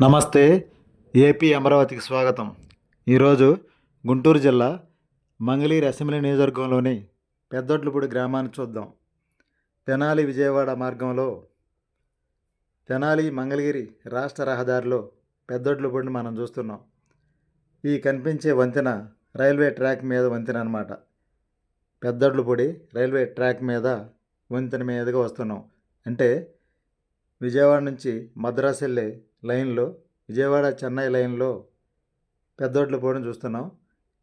నమస్తే ఏపీ అమరావతికి స్వాగతం. ఈరోజు గుంటూరు జిల్లా మంగళీరు అసెంబ్లీ నియోజకవర్గంలోని పెద్దొడ్లపూడి గ్రామాన్ని చూద్దాం. తెనాలి విజయవాడ మార్గంలో తెనాలి మంగళగిరి రాష్ట్ర రహదారిలో పెద్దొడ్లపూడిని మనం చూస్తున్నాం. ఈ కనిపించే వంతెన రైల్వే ట్రాక్ మీద వంతెన అనమాట పెద్దొడ్లపూడి రైల్వే ట్రాక్ మీద వంతెన మీదుగా వస్తున్నాం. అంటే విజయవాడ నుంచి మద్రాసు వెళ్ళే లైన్లో విజయవాడ చెన్నై లైన్లో పెద్దోట్లపూడిని చూస్తున్నాం.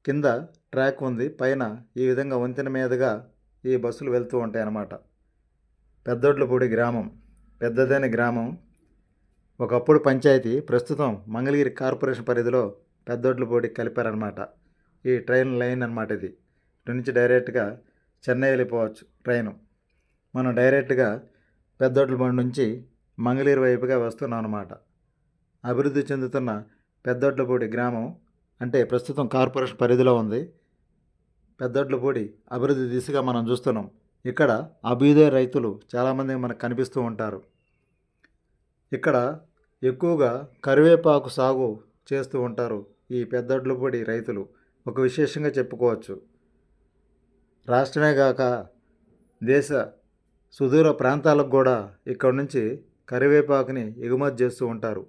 కింద ట్రాక్ ఉంది. పైన ఈ విధంగా వంతెన మీదుగా ఈ బస్సులు వెళ్తూ ఉంటాయి అన్నమాట పెద్దోట్లపూడి గ్రామం పెద్దదైన గ్రామం. ఒకప్పుడు పంచాయతీ ప్రస్తుతం మంగళగిరి కార్పొరేషన్ పరిధిలో పెద్దోట్లపూడి కలిపారనమాట ఈ ట్రైన్ లైన్ అనమాట ఇది. ఇటు నుంచి డైరెక్ట్గా చెన్నై వెళ్ళిపోవచ్చు ట్రైను. మనం డైరెక్ట్గా పెద్దోట్లపూడి నుంచి మంగళగిరి వైపుగా వస్తున్నాం అనమాట అభివృద్ధి చెందుతున్న పెద్దొడ్లపూడి గ్రామం అంటే ప్రస్తుతం కార్పొరేషన్ పరిధిలో ఉంది. పెద్దొడ్లపూడి అభివృద్ధి దిశగా మనం చూస్తున్నాం. ఇక్కడ అభ్యుదయ రైతులు చాలామంది మనకు కనిపిస్తూ ఉంటారు. ఇక్కడ ఎక్కువగా కరివేపాకు సాగు చేస్తూ ఉంటారు ఈ పెద్దొడ్లపూడి రైతులు. ఒక విశేషంగా చెప్పుకోవచ్చు. రాష్ట్రమే కాక దేశ సుదూర ప్రాంతాలకు కూడా ఇక్కడ నుంచి కరివేపాకుని ఎగుమతి చేస్తూ ఉంటారు.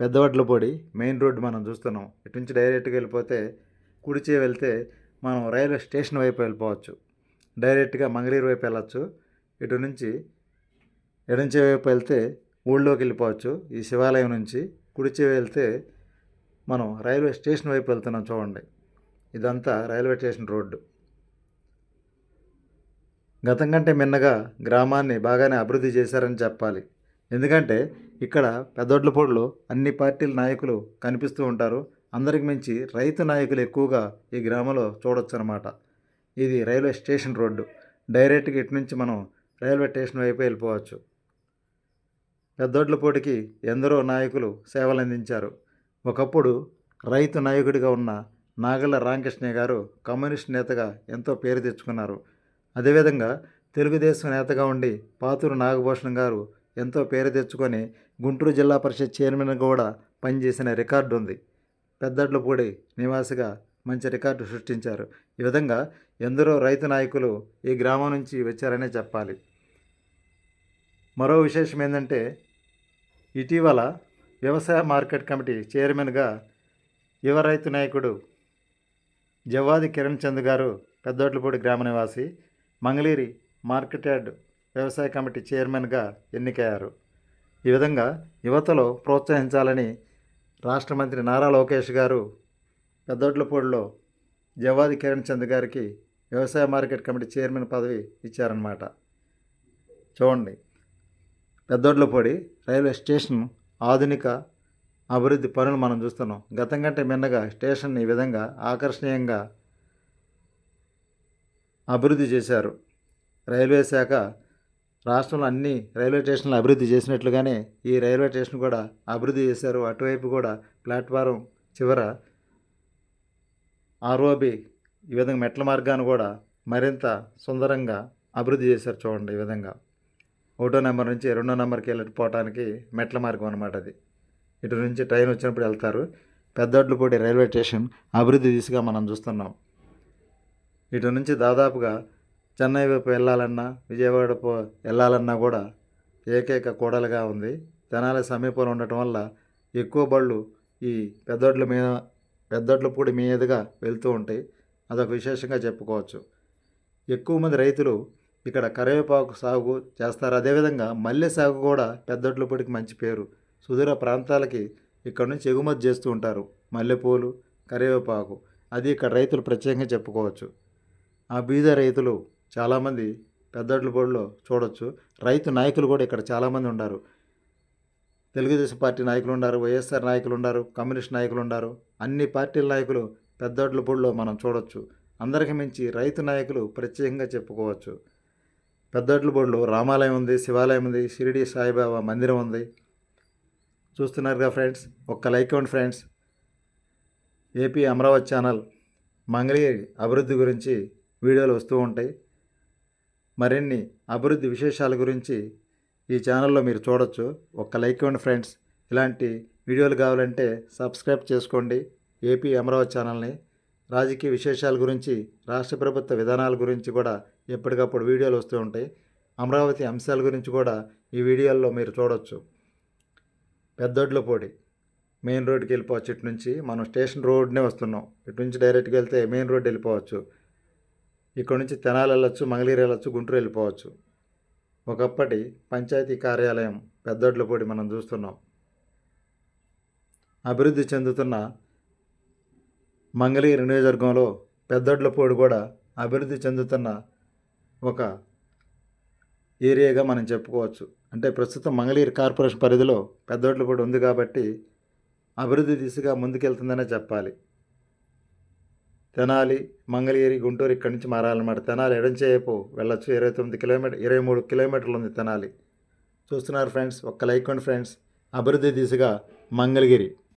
పెద్దవడ్లపొడి మెయిన్ రోడ్డు మనం చూస్తున్నాం. ఇటు నుంచి డైరెక్ట్గా వెళ్ళిపోతే కుడిచే వెళ్తే మనం రైల్వే స్టేషన్ వైపు వెళ్ళిపోవచ్చు. డైరెక్ట్గా మంగళీరు వైపు వెళ్ళచ్చు. ఇటు నుంచి ఎడంచే వైపు వెళ్తే ఊళ్ళోకి వెళ్ళిపోవచ్చు. ఈ శివాలయం నుంచి కుడిచే వెళ్తే మనం రైల్వే స్టేషన్ వైపు వెళ్తున్నాం చూడండి. ఇదంతా రైల్వే స్టేషన్ రోడ్డు. గతం కంటే మిన్నగా గ్రామాన్ని బాగానే అభివృద్ధి చేశారని చెప్పాలి. ఎందుకంటే ఇక్కడ పెద్దొడ్లపూడిలో అన్ని పార్టీల నాయకులు కనిపిస్తూ ఉంటారు. అందరికి మించి రైతు నాయకులు ఎక్కువగా ఈ గ్రామంలో చూడొచ్చు అనమాట ఇది రైల్వే స్టేషన్ రోడ్డు. డైరెక్ట్గా ఇటు నుంచి మనం రైల్వే స్టేషన్ వైపు వెళ్ళిపోవచ్చు. పెద్దొడ్లపూడికి ఎందరో నాయకులు సేవలు అందించారు. ఒకప్పుడు రైతు నాయకుడిగా ఉన్న నాగళ్ళ రామకృష్ణయ్య గారు కమ్యూనిస్ట్ నేతగా ఎంతో పేరు తెచ్చుకున్నారు. అదేవిధంగా తెలుగుదేశం నేతగా ఉండి పాతూరు నాగభూషణం గారు ఎంతో పేరు తెచ్చుకొని గుంటూరు జిల్లా పరిషత్ చైర్మన్ కూడా పనిచేసిన రికార్డు ఉంది. పెద్దడ్లపూడి నివాసిగా మంచి రికార్డు సృష్టించారు. ఈ విధంగా ఎందరో రైతు నాయకులు ఈ గ్రామం నుంచి వచ్చారనే చెప్పాలి. మరో విశేషం ఏంటంటే ఇటీవల వ్యవసాయ మార్కెట్ కమిటీ చైర్మన్గా యువ రైతు నాయకుడు జవ్వాది కిరణ్ చంద్ గారు పెద్దోట్లపూడి గ్రామ నివాసి మంగళీరి మార్కెట్ యార్డ్ వ్యవసాయ కమిటీ చైర్మన్గా ఎన్నికయ్యారు. ఈ విధంగా యువతలో ప్రోత్సహించాలని రాష్ట్ర మంత్రి నారా లోకేష్ గారు పెద్దొడ్లపూడిలో జవాది కిరణ్ చంద్ గారికి వ్యవసాయ మార్కెట్ కమిటీ చైర్మన్ పదవి ఇచ్చారన్నమాట. చూడండి. పెద్దొడ్లపూడి రైల్వే స్టేషన్ ఆధునిక అభివృద్ధి పనులు మనం చూస్తున్నాం. గతం కంటే మిన్నగా స్టేషన్ ఈ విధంగా ఆకర్షణీయంగా అభివృద్ధి చేశారు. రైల్వే శాఖ రాష్ట్రంలో అన్ని రైల్వే స్టేషన్లు అభివృద్ధి చేసినట్లుగానే ఈ రైల్వే స్టేషన్ కూడా అభివృద్ధి చేశారు. అటువైపు కూడా ప్లాట్ఫారం చివర ఆర్ఓబి ఈ విధంగా మెట్ల మార్గాన్ని కూడా మరింత సుందరంగా అభివృద్ధి చేశారు చూడండి ఈ విధంగా. ఒకటో నెంబర్ నుంచి రెండో నెంబర్కి వెళ్ళిపోవటానికి మెట్ల మార్గం అనమాట అది. ఇటు నుంచి ట్రైన్ వచ్చినప్పుడు వెళ్తారు. పెద్దొడ్లపూడి రైల్వే స్టేషన్ అభివృద్ధి దిశగా మనం చూస్తున్నాం. ఇటు నుంచి దాదాపుగా చెన్నై వైపు వెళ్ళాలన్నా విజయవాడ పో వెళ్ళాలన్నా కూడా ఏకైక కూడలుగా ఉంది. తెనాలి సమీపంలో ఉండటం వల్ల ఎక్కువ బళ్ళు ఈ పెద్దొడ్ల మీద పెద్దొడ్లపూడి మీదుగా వెళ్తూ ఉంటాయి అదొక విశేషంగా చెప్పుకోవచ్చు. ఎక్కువ మంది రైతులు ఇక్కడ కరివేపాకు సాగు చేస్తారు. అదేవిధంగా మల్లె సాగు కూడా పెద్దొడ్లపూడికి మంచి పేరు. సుదూర ప్రాంతాలకి ఇక్కడ నుంచి ఎగుమతి చేస్తూ ఉంటారు. మల్లెపూలు కరివేపాకు అది ఇక్కడ రైతులు ప్రత్యేకంగా చెప్పుకోవచ్చు. ఆ బీద రైతులు చాలామంది పెద్దొడ్లపూడిలో చూడొచ్చు. రైతు నాయకులు కూడా ఇక్కడ చాలామంది ఉన్నారు తెలుగుదేశం పార్టీ నాయకులు ఉన్నారు వైఎస్ఆర్ నాయకులు ఉన్నారు కమ్యూనిస్ట్ నాయకులు ఉన్నారు అన్ని పార్టీల నాయకులు పెద్దొడ్లపూడిలో మనం చూడొచ్చు. అందరికి మించి రైతు నాయకులు ప్రత్యేకంగా చెప్పుకోవచ్చు. పెద్దొడ్లపూడిలో రామాలయం ఉంది శివాలయం ఉంది షిరిడి సాయిబాబా మందిరం ఉంది. చూస్తున్నారుగా ఫ్రెండ్స్ ఒక్క లైక్ ఇవ్వండి friends. AP Amaravati channel Mangalagiri అభివృద్ధి గురించి వీడియోలు వస్తూ ఉంటాయి. మరిన్ని అభివృద్ధి విశేషాల గురించి ఈ ఛానల్లో మీరు చూడొచ్చు. ఒక్క లైక్ ఇవ్వండి ఫ్రెండ్స్. ఇలాంటి వీడియోలు కావాలంటే సబ్స్క్రైబ్ చేసుకోండి. ఏపీ అమరావతి ఛానల్ని. రాజకీయ విశేషాల గురించి రాష్ట్ర ప్రభుత్వ విధానాల గురించి కూడా ఎప్పటికప్పుడు వీడియోలు వస్తూ ఉంటాయి. అమరావతి అంశాల గురించి కూడా ఈ వీడియోల్లో మీరు చూడొచ్చు. పెద్దొడ్లపూడి మెయిన్ రోడ్కి వెళ్ళిపోవచ్చు ఇటు నుంచి. మనం స్టేషన్ రోడ్నే వస్తున్నాం. ఇటు నుంచి డైరెక్ట్గా వెళ్తే మెయిన్ రోడ్ వెళ్ళిపోవచ్చు. ఇక్కడ నుంచి తెనాలి వెళ్ళొచ్చు మంగళగిరి వెళ్ళొచ్చు గుంటూరు వెళ్ళిపోవచ్చు. ఒకప్పటి పంచాయతీ కార్యాలయం పెద్దొడ్లపూడి మనం చూస్తున్నాం. అభివృద్ధి చెందుతున్న మంగళగిరి నియోజకవర్గంలో పెద్దొడ్లపూడి కూడా అభివృద్ధి చెందుతున్న ఒక ఏరియాగా మనం చెప్పుకోవచ్చు. అంటే ప్రస్తుతం మంగళగిరి కార్పొరేషన్ పరిధిలో పెద్దోట్లపూడి ఉంది కాబట్టి అభివృద్ధి దిశగా ముందుకెళ్తుందనే చెప్పాలి. తెనాలి మంగళగిరి గుంటూరు ఇక్కడి నుంచి మారాలన్నమాట. తెనాలి ఎడంచేపు వెళ్ళొచ్చు. ఇరవై తొమ్మిది కిలోమీటర్ ఇరవై మూడు కిలోమీటర్లు ఉంది తెనాలి. చూస్తున్నారు ఫ్రెండ్స్ ఒక్క లైక్ ఫ్రెండ్స్. అభివృద్ధి దిశగా మంగళగిరి.